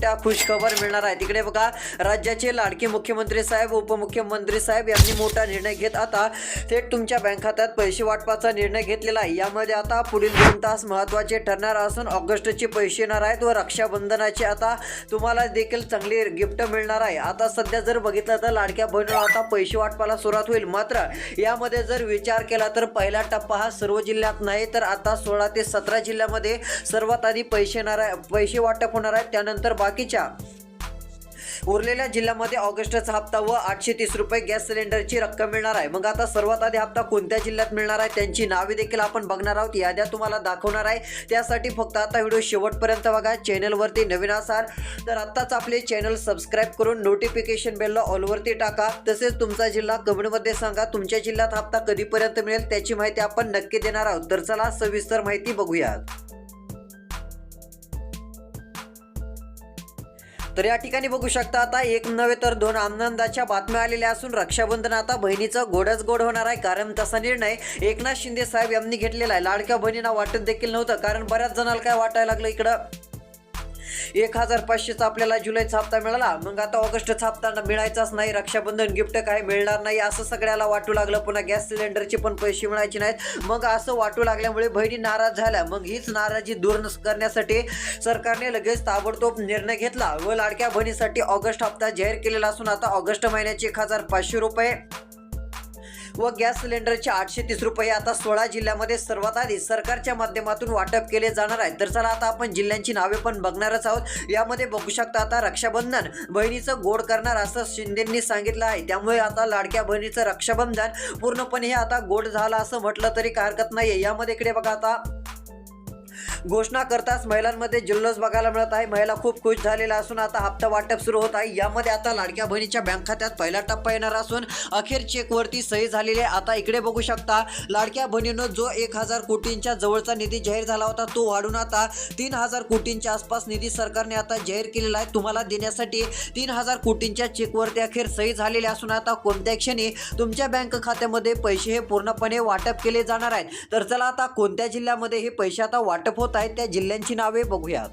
त्या खुशखबर मिळणार आहे. तिकडे बघा राज्याचे लाडके मुख्यमंत्री साहेब उपमुख्यमंत्री साहेब यांनी मोठा निर्णय घेत आता थेट तुमच्या बँक खात्यात पैसे वाटपाचा निर्णय घेतलेला आहे. यामध्ये आता पुढील दोन तास महत्त्वाचे ठरणार असून ऑगस्टचे पैसे येणार आहेत व रक्षाबंधनाचे आता तुम्हाला देखील चांगली गिफ्ट मिळणार आहे. आता सध्या जर बघितलं तर लाडक्या बहिणीला आता पैसे वाटपाला सुरुवात होईल. मात्र यामध्ये जर विचार केला तर पहिला टप्पा हा सर्व जिल्ह्यात नाही तर आता सोळा ते सतरा जिल्ह्यामध्ये सर्वात आधी पैसे येणार आहे पैसे वाटप होणार आहेत त्यानंतर बा बाकीच्या उरलेल्या जिल्ह्यामध्ये ऑगस्टचा हप्ता व आठशे तीस रुपये गॅस सिलेंडरची रक्कम मिळणार आहे. मग आता सर्वात आधी हप्ता कोणत्या जिल्ह्यात मिळणार आहे त्यांची नावे देखील आपण बघणार आहोत. याद्या तुम्हाला दाखवणार आहे. त्यासाठी फक्त आता व्हिडिओ शेवटपर्यंत बघा. चॅनलवरती नवीन असाल तर आत्ताच आपले चॅनल सबस्क्राईब करून नोटिफिकेशन बेलला ऑलवरती टाका. तसेच तुमचा जिल्हा कमेंटमध्ये सांगा तुमच्या जिल्ह्यात हप्ता कधीपर्यंत मिळेल त्याची माहिती आपण नक्की देणार आहोत. तर चला सविस्तर माहिती बघूयात. तर या ठिकाणी बघू शकता आता एक नव्हे तर दोन आनंदाच्या बातम्या आलेल्या असून रक्षाबंधन आता बहिणीचं गोडच गोड होणार आहे कारण तसा निर्णय एकनाथ शिंदे साहेब यांनी घेतलेला आहे. लाडक्या बहिणींना वाटत देखील नव्हतं कारण बऱ्याच जणाला काय वाटायला लागलं इकडं? एक हजार पाचशेचा आपल्याला जुलैचा हप्ता मिळाला. मग आता ऑगस्टचा हप्ता मिळायचाच नाही. रक्षाबंधन गिफ्ट काय मिळणार नाही असं सगळ्याला वाटू लागलं. पुन्हा गॅस सिलेंडरचे पण पैसे मिळायचे नाहीत. मग असं वाटू लागल्यामुळे बहिणी नाराज झाल्या. मग हीच नाराजी दूर करण्यासाठी सरकारने लगेच ताबडतोब निर्णय घेतला व लाडक्या बहिणीसाठी ऑगस्ट हप्ता जाहीर केलेला असून आता ऑगस्ट महिन्याचे एक हजार पाचशे रुपये व गॅस सिलेंडरचे आठशे तीस रुपये आता सोळा जिल्ह्यामध्ये सर्वात आधी सरकारच्या माध्यमातून वाटप केले जाणार आहे. तर चला आता आपण जिल्ह्यांची नावे पण बघणारच आहोत. यामध्ये बघू शकता आता रक्षाबंधन बहिणीचं गोड करणार असं शिंदेंनी सांगितलं आहे. त्यामुळे आता लाडक्या बहिणीचं रक्षाबंधन पूर्णपणे हे आता गोड झालं असं म्हटलं तरी काय हरकत नाहीये. यामध्ये इकडे बघा आता घोषणा करताच महिलांमध्ये जल्लोष बघायला मिळत आहे. महिला खूप खुश झालेल्या असून आता हप्ता वाटप सुरू होत आहे. यामध्ये आता लाडक्या बहिणीच्या बँक खात्यात पहिला टप्पा येणार असून अखेर चेकवरती सही झालेली आहे. आता इकडे बघू शकता लाडक्या बहिणीनं जो एक हजार कोटींच्या जवळचा निधी जाहीर झाला होता तो वाढून आता तीन हजार कोटींच्या आसपास निधी सरकारने आता जाहीर केलेला आहे. तुम्हाला देण्यासाठी तीन हजार कोटींच्या चेकवरती अखेर सही झालेली असून आता कोणत्या क्षणी तुमच्या बँक खात्यामध्ये पैसे हे पूर्णपणे वाटप केले जाणार आहेत? तर चला आता कोणत्या जिल्ह्यामध्ये हे पैसे आता वाटप होत आहेत त्या जिल्ह्यांची नावे बघूयात.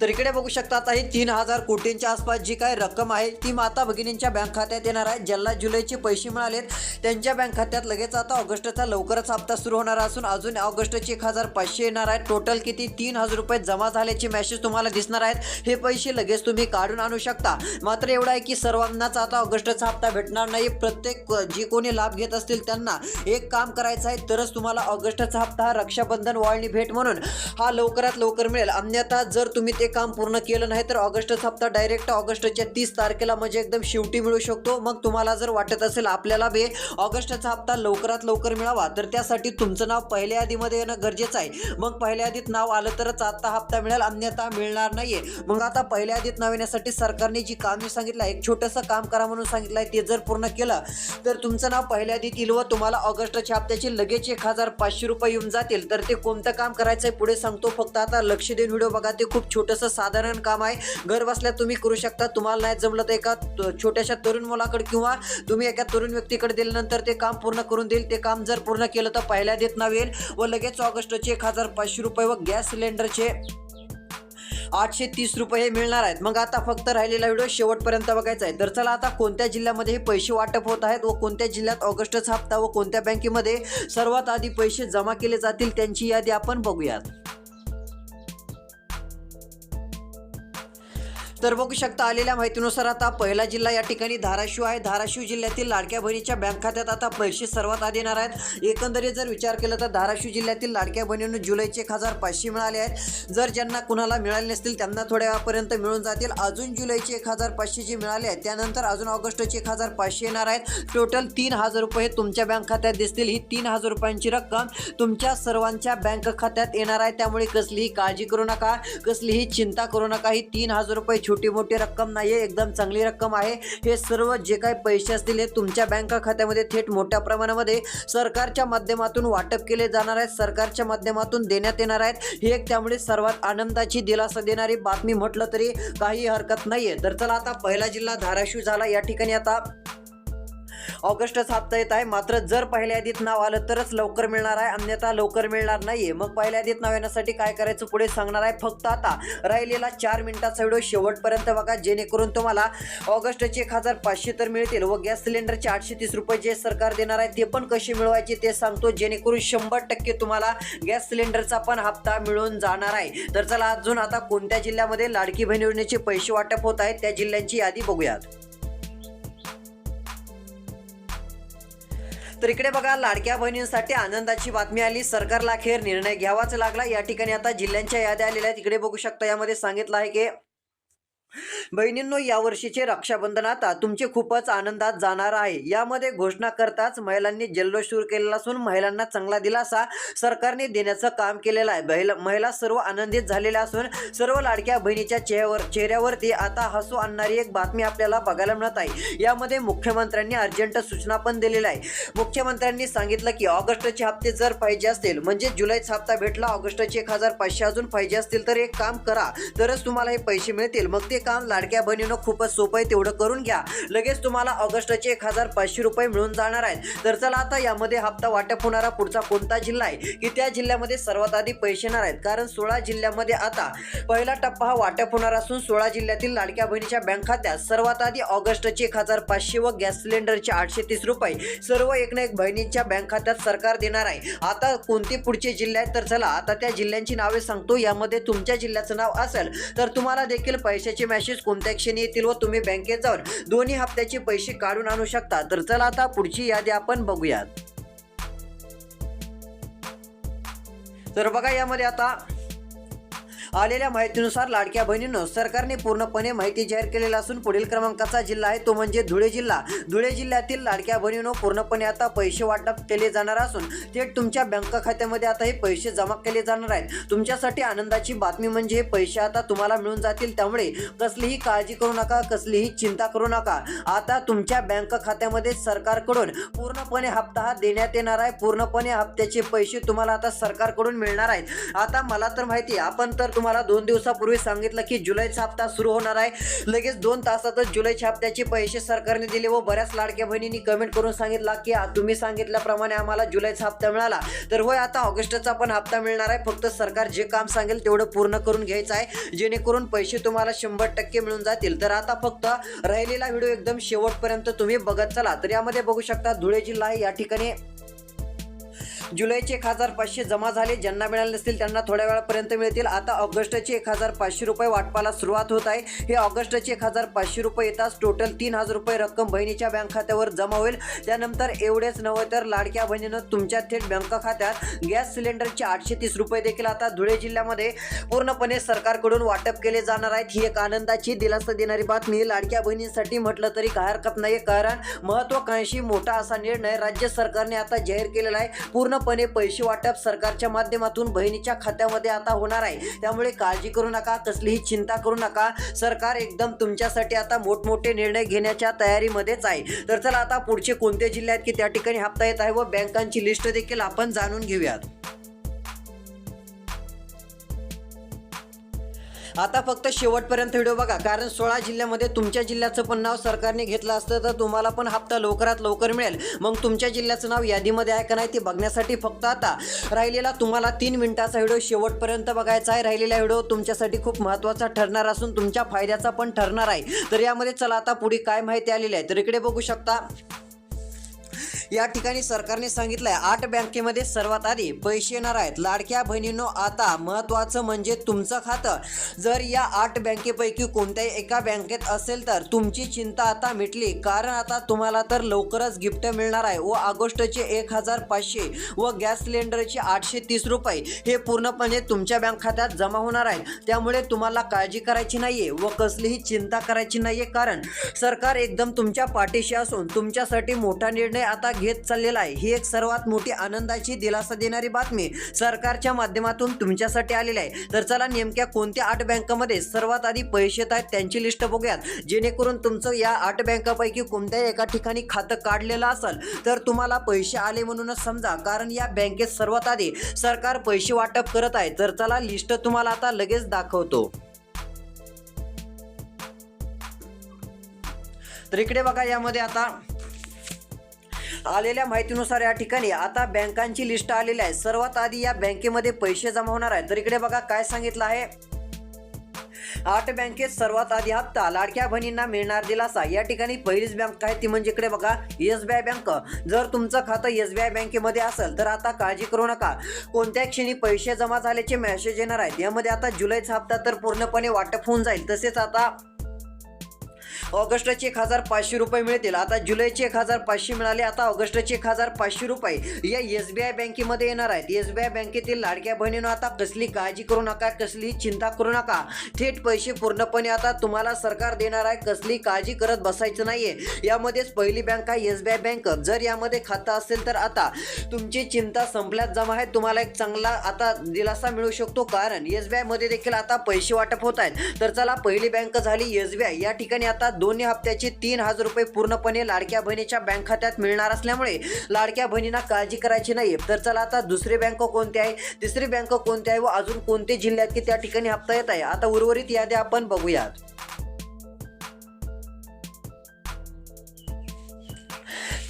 तर इकडे बघू शकता आता ही तीन हजार कोटींच्या आसपास जी काय रक्कम आहे ती माता भगिनींच्या बँक खात्यात येणार आहे. ज्यांना जुलैचे पैसे मिळालेत त्यांच्या बँक खात्यात लगेच आता ऑगस्टचा लवकरच हप्ता सुरू होणार असून अजून ऑगस्टचे एक हजार पाचशे येणार आहे टोटल किती? तीन हजार रुपये जमा झाल्याचे मेसेज तुम्हाला दिसणार आहेत. हे पैसे लगेच तुम्ही काढून आणू शकता. मात्र एवढं आहे की सर्वांनाच आता ऑगस्टचा हप्ता भेटणार नाही. प्रत्येक जे कोणी लाभ घेत असतील त्यांना एक काम करायचं आहे तरच तुम्हाला ऑगस्टचा हप्ता हा रक्षाबंधन वाळणी भेट म्हणून हा लवकरात लवकर मिळेल. अन्यथा जर तुम्ही ते काम पूर्ण केलं नाही तर ऑगस्टचा हप्ता डायरेक्ट ऑगस्टच्या तीस तारखेला म्हणजे एकदम शेवटी मिळू शकतो. मग तुम्हाला जर वाटत असेल आपल्याला बे ऑगस्टचा हप्ता लवकरात लवकर मिळावा तर त्यासाठी तुमचं नाव पहिल्या यादीमध्ये येणं गरजेचं आहे. मग पहिल्या यादीत नाव आलं तरच आता हप्ता मिळेल अन्यथा मिळणार नाहीये. मग आता पहिल्या यादीत नाव येण्यासाठी सरकारने जी काम मी सांगितलं एक छोटंसं काम करा म्हणून सांगितलं आहे ते जर पूर्ण केलं तर तुमचं नाव पहिल्या यादीत येईल व तुम्हाला ऑगस्टच्या हप्त्याचे लगेच एक हजार पाचशे रुपये येऊन जातील. तर ते कोणतं काम करायचं आहे पुढे सांगतो. फक्त आता लक्ष देऊन व्हिडिओ बघा ते खूप छोटं जसं साधारण काम आहे. घर बसल्या तुम्ही करू शकता. तुम्हाला नाही जमलं तर एका छोट्याशा तरुण मुलाकडे किंवा तुम्ही एका तरुण व्यक्तीकडे दिल्यानंतर ते काम पूर्ण करून देईल. ते काम जर पूर्ण केलं तर पहिल्या देत नव्हेल व लगेच ऑगस्टचे एक हजार पाचशे रुपये व गॅस सिलेंडरचे आठशे तीस रुपये हे मिळणार आहेत. मग आता फक्त राहिलेला व्हिडिओ शेवटपर्यंत बघायचा आहे. तर चला आता कोणत्या जिल्ह्यामध्ये हे पैसे वाटप होत आहेत व कोणत्या जिल्ह्यात ऑगस्टचा हप्ता व कोणत्या बँकेमध्ये सर्वात आधी पैसे जमा केले जातील त्यांची यादी आपण बघूयात. तर बघू शकता आलेल्या माहितीनुसार आता पहिला जिल्हा या ठिकाणी धाराशिव आहे. धाराशिव जिल्ह्यातील लाडक्या बहिणीच्या बँक खात्यात आता पैसे सर्वात आधी येणार आहेत. एकंदरीत जर विचार केला तर धाराशिव जिल्ह्यातील लाडक्या बहिणींना जुलैचे एक हजार पाचशे मिळाले आहेत. जर ज्यांना कुणाला मिळाले नसतील त्यांना थोड्या वेळापर्यंत मिळून जातील. अजून जुलैचे एक हजार पाचशे जे मिळाले आहेत त्यानंतर अजून ऑगस्टचे एक हजार पाचशे येणार आहेत. टोटल तीन हजार रुपये तुमच्या बँक खात्यात दिसतील. ही तीन हजार रुपयांची रक्कम तुमच्या सर्वांच्या बँक खात्यात येणार आहे. त्यामुळे कसलीही काळजी करू नका कसलीही चिंता करू नका. ही तीन हजार रुपये छोटी मोठी रक्कम नाही आहे एकदम चांगली रक्कम आहे. हे सर्व जे काही पैसे असतील हे तुमच्या बँक खात्यामध्ये थेट मोठ्या प्रमाणामध्ये सरकारच्या माध्यमातून वाटप केले जाणार आहेत सरकारच्या माध्यमातून देण्यात येणार आहेत. ही एक त्यामुळे सर्वात आनंदाची दिलासा देणारी बातमी म्हटलं तरी काही हरकत नाही आहे तर चला आता पहिला जिल्हा धाराशिव झाला. या ठिकाणी आता ऑगस्टचा हप्ता येत आहे. मात्र जर पहिल्या यादीत नाव आलं तरच लवकर मिळणार आहे. अन्यथा लवकर मिळणार नाहीये. मग पहिल्या यादीत नाव येण्यासाठी काय करायचं पुढे सांगणार आहे फक्त आता. राहिलेला चार मिनिटाचा व्हिडिओ शेवटपर्यंत बघा. जेणेकरून तुम्हाला ऑगस्टचे एक हजार पाचशे तर मिळतील व गॅस सिलेंडरचे आठशे तीस रुपये जे सरकार देणार आहे ते पण कसे मिळवायचे ते सांगतो. जेणेकरून शंभर टक्के तुम्हाला गॅस सिलेंडरचा पण हप्ता मिळून जाणार आहे. तर चला अजून आता कोणत्या जिल्ह्यामध्ये लाडकी बहीण योजनेचे पैसे वाटप होत आहेत त्या जिल्ह्यांची यादी बघूयात. तर इकडे बघा लाडक्या बहिणींसाठी आनंदाची बातमी आली. सरकारला अखेर निर्णय घ्यावाच लागला. या ठिकाणी आता जिल्ह्यांच्या याद्या आलेल्या आहेत. इकडे बघू शकता यामध्ये सांगितलं आहे की बहिणींनो यावर्षीचे रक्षाबंधन आता तुमचे खूपच आनंदात जाणार आहे. यामध्ये घोषणा करताच महिलांनी जल्लोष सुरू केलेला असून महिलांना चांगला दिलासा सरकारने देण्याचं काम केलेलं आहे. महिला महिला सर्व आनंदित झालेल्या असून सर्व लाडक्या बहिणीच्या चेहऱ्यावर चेहऱ्यावरती आता हसू आणणारी एक बातमी आपल्याला बघायला मिळत आहे. यामध्ये मुख्यमंत्र्यांनी अर्जंट सूचना पण दिलेल्या आहे मुख्यमंत्र्यांनी सांगितलं की ऑगस्टचे हप्ते जर पाहिजे असतील म्हणजे जुलैचा हप्ता भेटला ऑगस्टचे एक हजार पाचशे अजून पाहिजे असतील तर एक काम करा. तरच तुम्हाला हे पैसे मिळतील. मग ते काम लाडक्या बहिणीनं खूपच सोपं आहे तेवढं करून घ्या. लगेच तुम्हाला ऑगस्टचे एक हजार पाचशे रुपये मिळून जाणार आहेत. तर चला आता यामध्ये हप्ता वाटप होणारा पुढचा कोणता जिल्हा आहे की त्या जिल्ह्यामध्ये सर्वात आधी पैसे येणार आहेत. कारण सोळा जिल्ह्यामध्ये आता पहिला टप्पा हा वाटप होणार असून सोळा जिल्ह्यातील लाडक्या बहिणीच्या बँक खात्यात सर्वात आधी ऑगस्टचे एक हजार पाचशे व गॅस सिलेंडरचे आठशे तीस रुपये सर्व एक ना एक बहिणींच्या बँक खात्यात सरकार देणार आहे. आता कोणते पुढचे जिल्हे आहेत? तर चला आता त्या जिल्ह्यांची नावे सांगतो. यामध्ये तुमच्या जिल्ह्याचं नाव असेल तर तुम्हाला देखील पैशाचे मॅसेज कोणत्या क्षणी येतील व तुम्ही बँकेत जाऊन दोन्ही हप्त्याचे पैसे काढून आणू शकता. तर चला आता पुढची यादी आपण बघूयात. तर बघा यामध्ये आता आलेल्या माहितीनुसार लाडक्या बहिणींनो सरकारने पूर्णपणे माहिती जाहीर केलेली असून पुढील क्रमांकाचा जिल्हा आहे तो म्हणजे धुळे जिल्हा. धुळे जिल्ह्यातील लाडक्या बहिणींनो पूर्णपणे आता पैसे वाटप केले जाणार असून थेट तुमच्या बँक खात्यामध्ये आता हे पैसे जमा केले जाणार आहेत. तुमच्यासाठी आनंदाची बातमी म्हणजे हे पैसे आता तुम्हाला मिळून जातील. त्यामुळे कसलीही काळजी करू नका कसलीही चिंता करू नका. आता तुमच्या बँक खात्यामध्ये सरकारकडून पूर्णपणे हप्ता हा देण्यात येणार आहे. पूर्णपणे हप्त्याचे पैसे तुम्हाला आता सरकारकडून मिळणार आहेत. आता मला तर माहिती आहे आपण तर तुम्हाला दोन दिवसापूर्वी सांगितलं की जुलैचा हप्ता सुरू होणार आहे. लगेच दोन तासातच जुलैच्या हप्त्याचे पैसे सरकारने दिले व बऱ्याच लाडक्या बहिणींनी कमेंट करून सांगितलं की तुम्ही सांगितल्याप्रमाणे आम्हाला जुलैचा हप्ता मिळाला. तर होय आता ऑगस्टचा पण हप्ता मिळणार आहे. फक्त सरकार जे काम सांगेल तेवढं पूर्ण करून घ्यायचं आहे. जेणेकरून पैसे तुम्हाला शंभर टक्के मिळून जातील. तर आता फक्त राहिलेला व्हिडिओ एकदम शेवटपर्यंत तुम्ही बघत चला. तर यामध्ये बघू शकता धुळे जिल्हा आहे या ठिकाणी जुलैचे एक हजार पाचशे जमा झाले. ज्यांना मिळाले नसतील त्यांना थोड्या वेळापर्यंत मिळतील. आता ऑगस्टचे एक हजार पाचशे रुपये वाटपाला सुरुवात होत आहे. हे ऑगस्टचे एक हजार पाचशे रुपये येताच टोटल तीन हजार रुपये रक्कम बहिणीच्या बँक खात्यावर जमा होईल. त्यानंतर एवढेच नव्हे तर लाडक्या बहिणीनं तुमच्या थेट बँक खात्यात गॅस सिलेंडरचे आठशे तीस रुपये देखील आता धुळे जिल्ह्यामध्ये पूर्णपणे सरकारकडून वाटप केले जाणार आहेत. ही एक आनंदाची दिलासा देणारी बातमी. लाडक्या बहिणींसाठी म्हटलं तरी काय हरकत नाही कारण महत्वाकांक्षी मोठा असा निर्णय राज्य सरकारने आता जाहीर केलेला आहे. पूर्ण पूर्णपणे पैसे वाटप सरकारच्या माध्यमातून बहिणीच्या खात्यामध्ये आता होणार आहे. त्यामुळे काळजी करू नका कसलीही चिंता करू नका. सरकार एकदम तुमच्यासाठी आता मोठमोठे निर्णय घेण्याच्या तयारीमध्येच आहे. तर चला आता पुढचे कोणते जिल्हे आहेत की त्या ठिकाणी हप्ता येत आहे व बँकांची लिस्ट देखील आपण जाणून घेऊयात. आता फक्त शेवटपर्यंत व्हिडिओ बघा कारण सोळा जिल्ह्यामध्ये तुमच्या जिल्ह्याचं पण नाव सरकारने घेतलं असतं तर तुम्हाला पण हप्ता लवकरात लवकर मिळेल. मग तुमच्या जिल्ह्याचं नाव यादीमध्ये आहे का नाही ते बघण्यासाठी फक्त आता राहिलेला तुम्हाला तीन मिनिटाचा व्हिडिओ शेवटपर्यंत बघायचा आहे. राहिलेला व्हिडिओ तुमच्यासाठी खूप महत्त्वाचा ठरणार असून तुमच्या फायद्याचा पण ठरणार आहे. तर यामध्ये चला आता पुढे काय माहिती आलेली आहे तर इकडे बघू शकता. या ठिकाणी सरकारने सांगितलंय आठ बँकेमध्ये सर्वात आधी पैसे येणार आहेत. लाडक्या बहिणींनो आता महत्वाचं म्हणजे तुमचं खातं. जर या आठ बँकेपैकी कोणत्याही एका बँकेत असेल तर तुमची चिंता आता मिटली. कारण आता तुम्हाला तर लवकरच गिफ्ट मिळणार आहे. व ऑगस्टचे एक हजार पाचशे व गॅस सिलेंडरचे आठशे तीस रुपये हे पूर्णपणे तुमच्या बँक खात्यात जमा होणार आहे त्यामुळे तुम्हाला काळजी करायची नाहीये व कसलीही चिंता करायची नाहीये. कारण सरकार एकदम तुमच्या पाठीशी असून तुमच्यासाठी मोठा निर्णय आता घेत चाललेला आहे. ही एक सर्वात मोठी आनंदाची दिलासा देणारी बातमी सरकारच्या माध्यमातून तुमच्यासाठी आलेली आहे. तर चला नेमक्या कोणत्या आठ बँकामध्ये सर्वात आधी पैसे येत आहेत त्यांची लिस्ट बघूयात. जेणेकरून तुमचं या आठ बँकापैकी कोणत्याही एका ठिकाणी खातं काढलेलं असेल तर तुम्हाला पैसे आले म्हणूनच समजा. कारण या बँकेत सर्वात आधी सरकार पैसे वाटप करत आहे. तर चला लिस्ट तुम्हाला आता लगेच दाखवतो. तर इकडे बघा यामध्ये आता आलेल्या माहितीनुसार या ठिकाणी आता बँकांची लिस्ट आलेली आहे. सर्वात आधी या बँकेमध्ये पैसे जमा होणार आहे तर इकडे बघा काय सांगितलं आहे. आठ बँकेत सर्वात आधी हप्ता लाडक्या बहिणींना मिळणार दिलासा. या ठिकाणी पहिलीच बँक आहे ती म्हणजे इकडे बघा एस बी आय बँक. जर तुमचं खातं एस बी आय बँकेमध्ये असेल तर आता काळजी करू नका. कोणत्या क्षणी पैसे जमा झाल्याचे मेसेज येणार आहेत. यामध्ये आता जुलैचा हप्ता तर पूर्णपणे वाटप होऊन जाईल. तसेच आता ऑगस्टचे एक हजार पाचशे रुपये मिळतील. आता जुलैचे एक हजार पाचशे मिळाले. आता ऑगस्टचे एक हजार पाचशे रुपये या एस बी आय बँकेमध्ये येणार आहेत. एस बी आय बँकेतील लाडक्या बहिणीनं आता कसली काळजी करू नका कसली चिंता करू नका. थेट पैसे पूर्णपणे आता तुम्हाला सरकार देणार आहे. कसली काळजी करत बसायचं नाहीये. यामध्येच पहिली बँक आहे एस बी आय बँक. जर यामध्ये खातं असेल तर आता तुमची चिंता संपल्यात जमा आहे तुम्हाला एक चांगला आता दिलासा मिळू शकतो. कारण एस बी आयमध्ये देखील आता पैसे वाटप होत आहेत. तर चला पहिली बँक झाली एस बी आय. या ठिकाणी आता दोन्ही हप्त्याचे तीन हजार रुपये पूर्णपणे लाडक्या बहिणीच्या बँक खात्यात मिळणार असल्यामुळे लाडक्या बहिणींना काळजी करायची नाही तर चला आता दुसरी बँक कोणती आहे? तिसरी बँक कोणती आहे व अजून कोणते जिल्ह्यात की त्या ठिकाणी हप्ता येत आहे? आता उर्वरित यादी आपण बघूयात.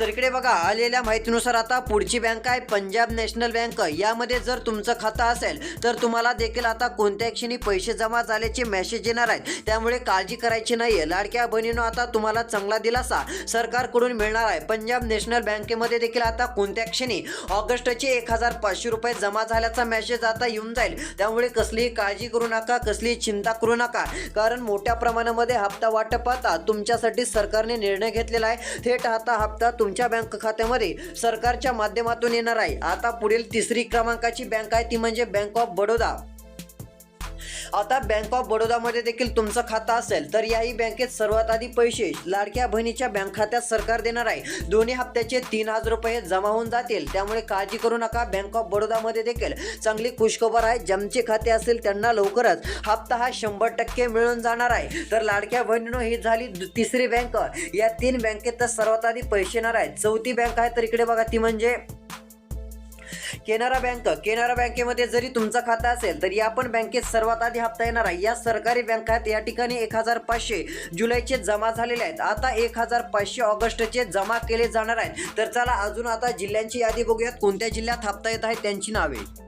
तर इकडे बघा आलेल्या माहितीनुसार आता पुढची बँक आहे पंजाब नॅशनल बँक यामध्ये जर तुमचं खातं असेल तर तुम्हाला देखील आता कोणत्या क्षणी पैसे जमा झाल्याचे मेसेज येणार आहेत. त्यामुळे काळजी करायची नाहीये. लाडक्या बहिणीनं आता तुम्हाला चांगला दिलासा सरकारकडून मिळणार आहे. पंजाब नॅशनल बँकेमध्ये देखील आता कोणत्या क्षणी ऑगस्टचे एक हजार पाचशे रुपये जमा झाल्याचा मेसेज आता येऊन जाईल. त्यामुळे कसलीही काळजी करू नका कसलीही चिंता करू नका. कारण मोठ्या प्रमाणामध्ये हप्ता वाटप आता तुमच्यासाठी सरकारने निर्णय घेतलेला आहे. थेट आता हप्ता तुम तुमच्या बँक खात्यामध्ये सरकारच्या माध्यमातून येणार आहे. आता पुढील तिसरी क्रमांकाची बँक आहे ती म्हणजे बँक ऑफ बडोदा. आता बँक ऑफ बडोदामध्ये देखील तुमचं खातं असेल तर याही बँकेत सर्वात आधी पैसे लाडक्या बहिणीच्या बँक खात्यात सरकार देणार आहे. दोन्ही हप्त्याचे तीन हजार रुपये जमा होऊन जातील. त्यामुळे काळजी करू नका. बँक ऑफ बडोदामध्ये देखील चांगली खुशखबर आहे. ज्यांचे खाते असेल त्यांना लवकरच हप्ता हा शंभर टक्के मिळून जाणार आहे. तर लाडक्या बहिणीनो ही झाली तिसरी बँक. या तीन बँकेत तर सर्वात आधी पैसे येणार आहेत. चौथी बँक आहे तर इकडे बघा ती म्हणजे केनरा बँक केनरा बँकेमध्ये जरी तुमचं खातं असेल तर या पण बँकेत सर्वात आधी हप्ता येणार आहे. या सरकारी बँकात आहेत या ठिकाणी एक हजार पाचशे जुलैचे जमा झालेले आहेत. आता एक हजार पाचशे ऑगस्टचे जमा केले जाणार आहेत. तर चला अजून आता जिल्ह्यांची यादी बघूयात. कोणत्या जिल्ह्यात हप्ता येत आहे त्यांची नावे.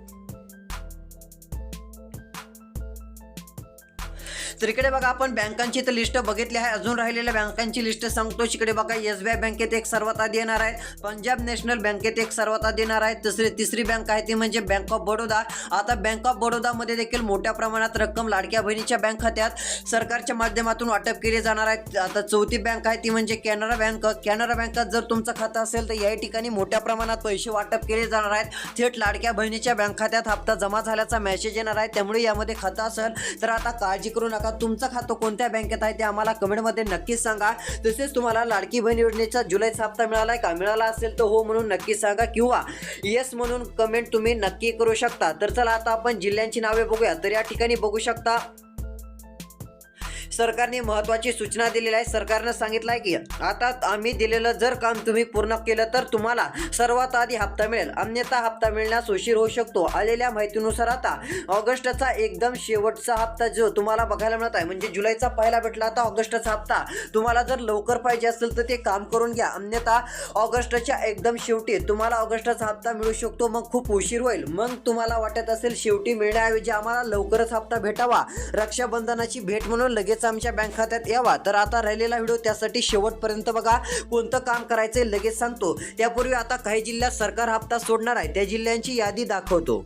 तर इकडे बघा आपण बँकांची तर लिस्ट बघितली आहे. अजून राहिलेल्या बँकांची लिस्ट सांगतो इकडे बघा एस बी आय बँकेत एक सर्वात आधी येणार आहे. पंजाब नॅशनल बँकेत एक सर्वात आधी येणार आहे. तिसरी तिसरी बँक आहे ती म्हणजे बँक ऑफ बडोदा. आता बँक ऑफ बडोदामध्ये देखील मोठ्या प्रमाणात रक्कम लाडक्या बहिणीच्या बँक खात्यात सरकारच्या माध्यमातून वाटप केली जाणार आहे. आता चौथी बँक आहे ती म्हणजे कॅनरा बँक. कॅनरा बँकात जर तुमचं खातं असेल तर या ठिकाणी मोठ्या प्रमाणात पैसे वाटप केले जाणार आहेत. थेट लाडक्या बहिणीच्या बँक खात्यात हप्ता जमा झाल्याचा मेसेज येणार आहे. त्यामुळे यामध्ये खातं असेल तर आता काळजी करू नका. तुमचं खातं कोणत्या बँकेत आहे ते आम्हाला कमेंटमध्ये नक्कीच सांगा. तसेच तुम्हाला लाडकी बहीण योजनेचा जुलैचा हप्ता मिळाला आहे का? मिळाला असेल तर हो म्हणून नक्की सांगा किंवा येस म्हणून कमेंट तुम्ही नक्की करू शकता. तर चला आता आपण जिल्ह्यांची नावे बघूया. तर या ठिकाणी बघू शकता सरकारने महत्वाची सूचना दिलेली आहे. सरकारनं सांगितलं आहे की आता आम्ही दिलेलं जर काम तुम्ही पूर्ण केलं तर तुम्हाला सर्वात आधी हप्ता मिळेल. अन्यथा हप्ता मिळण्यास उशीर होऊ शकतो. आलेल्या माहितीनुसार आता ऑगस्टचा एकदम शेवटचा हप्ता जो तुम्हाला बघायला मिळत आहे म्हणजे जुलैचा पहिला भेटला आता ऑगस्टचा हप्ता. तुम्हाला जर लवकर पाहिजे असेल तर ते काम करून घ्या. अन्यथा ऑगस्टच्या एकदम शेवटी तुम्हाला ऑगस्टचा हप्ता मिळू शकतो मग खूप उशीर होईल. मग तुम्हाला वाटत असेल शेवटी मिळण्याऐवजी आम्हाला लवकरच हप्ता भेटावा. रक्षाबंधनाची भेट म्हणून लगेच आमच्या बँक खात्यात? यावा. तर आता राहिलेला व्हिडिओ त्यासाठी शेवटपर्यंत बघा. कोणतं काम करायचंय लगेच सांगतो. त्यापूर्वी आता काही जिल्ह्यात सरकार हप्ता सोडणार आहे. त्या जिल्ह्यांची यादी दाखवतो.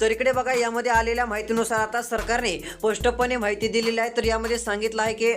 तर इकडे बघा यामध्ये आलेल्या माहितीनुसार आता सरकारने स्पष्टपणे माहिती दिलेली आहे. तर यामध्ये सांगितलं आहे की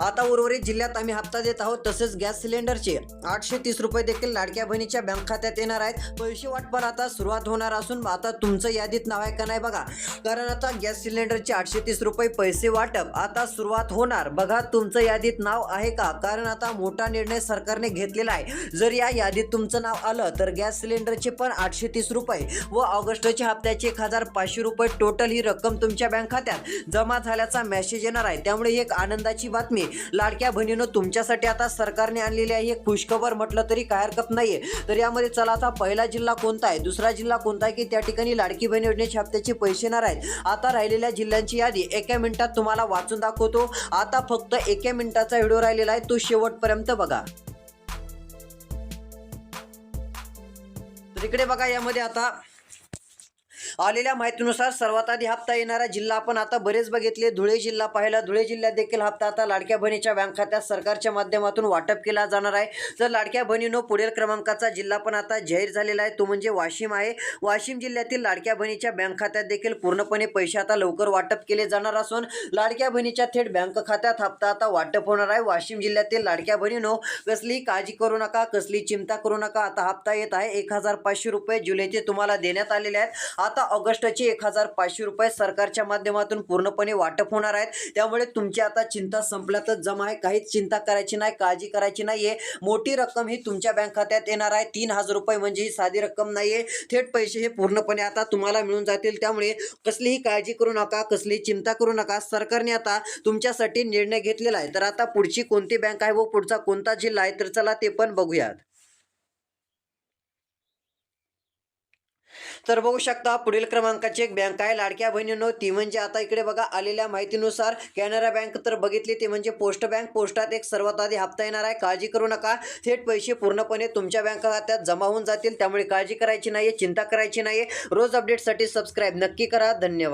आता उर्वरित जिल्ह्यात आम्ही हप्ता देत आहोत. तसेच गॅस सिलेंडरचे आठशे तीस रुपये देखील लाडक्या बहिणीच्या बँक खात्यात येणार आहेत. पैसे वाटपाला आता सुरुवात होणार असून आता तुमचं यादीत नाव आहे का नाही बघा. कारण आता गॅस सिलेंडरचे आठशे तीस रुपये पैसे वाटप आता सुरुवात होणार. बघा तुमचं यादीत नाव आहे का? कारण आता मोठा निर्णय सरकारने घेतलेला आहे. जर या यादीत तुमचं नाव आलं तर गॅस सिलेंडरचे पण आठशे तीस रुपये व ऑगस्टच्या हप्त्याचे एक हजार पाचशे रुपये टोटल ही रक्कम तुमच्या बँक खात्यात जमा झाल्याचा मेसेज येणार आहे. त्यामुळे एक आनंदाची बातमी आहे लाडक्या बहिणीनं तुमच्यासाठी आता सरकारने आणलेली आहे हे खुशखबर म्हटलं तरी काय हरकत नाहीये. तर यामध्ये चला आता पहिला जिल्हा कोणता आहे? दुसरा जिल्हा कोणता आहे की त्या ठिकाणी लाडकी बहीण योजनेचे हप्त्याचे पैसे येणार आहेत? आता राहिलेल्या जिल्ह्यांची यादी एका मिनिटात तुम्हाला वाचून दाखवतो. आता फक्त एका मिनिटाचा व्हिडिओ राहिलेला आहे. तो शेवटपर्यंत बघा. तर इकडे बघा यामध्ये आता आलेल्या माहितीनुसार सर्वात आधी हप्ता येणारा जिल्हा आपण आता बरेच बघितले. धुळे जिल्हा पाहिला. धुळे जिल्ह्यात देखील हप्ता आता लाडक्या बहिणीच्या बँक खात्यात सरकारच्या माध्यमातून वाटप केला जाणार आहे. तर लाडक्या बहिणीनो पुढील क्रमांकाचा जिल्हा पण आता जाहीर झालेला आहे. तो म्हणजे वाशिम आहे. वाशिम जिल्ह्यातील लाडक्या बहिणीच्या बँक खात्यात देखील पूर्णपणे पैसे आता लवकर वाटप केले जाणार असून लाडक्या बहिणीच्या थेट बँक खात्यात हप्ता आता वाटप होणार आहे. वाशिम जिल्ह्यातील लाडक्या बहिणीनो कसली काळजी करू नका कसली चिंता करू नका. आता हप्ता येत आहे. एक हजार पाचशे रुपये जुलैचे तुम्हाला देण्यात आलेले आहेत. आता ऑगस्टचे एक हजार पाचशे रुपये सरकारच्या माध्यमातून पूर्णपणे वाटप होणार आहेत. त्यामुळे तुमची आता चिंता संपल्यातच जमा आहे. काहीच चिंता करायची नाही काळजी करायची नाही आहे मोठी रक्कम ही तुमच्या बँक खात्यात येणार आहे. तीन हजार रुपये म्हणजे ही साधी रक्कम नाही आहे थेट पैसे हे पूर्णपणे आता तुम्हाला मिळून जातील. त्यामुळे कसलीही काळजी करू नका कसली चिंता करू नका. सरकारने आता तुमच्यासाठी निर्णय घेतलेला आहे. तर आता पुढची कोणती बँक आहे व पुढचा कोणता जिल्हा आहे? तर चला ते पण बघूयात. तर बघू शकता पुढील क्रमांकाची एक बँक आहे. लाडक्या बहिणींनो ती म्हणजे आता इकडे बघा आलेल्या माहितीनुसार कॅनरा बँक तर बघितली ती म्हणजे पोस्ट बँक पोस्टात एक सर्वात आधी हप्ता येणार आहे. काळजी करू नका. थेट पैसे पूर्णपणे तुमच्या बँक खात्यात जमा होऊन जातील. त्यामुळे काळजी करायची नाही चिंता करायची नाही रोज अपडेटसाठी सबस्क्राईब नक्की करा. धन्यवाद.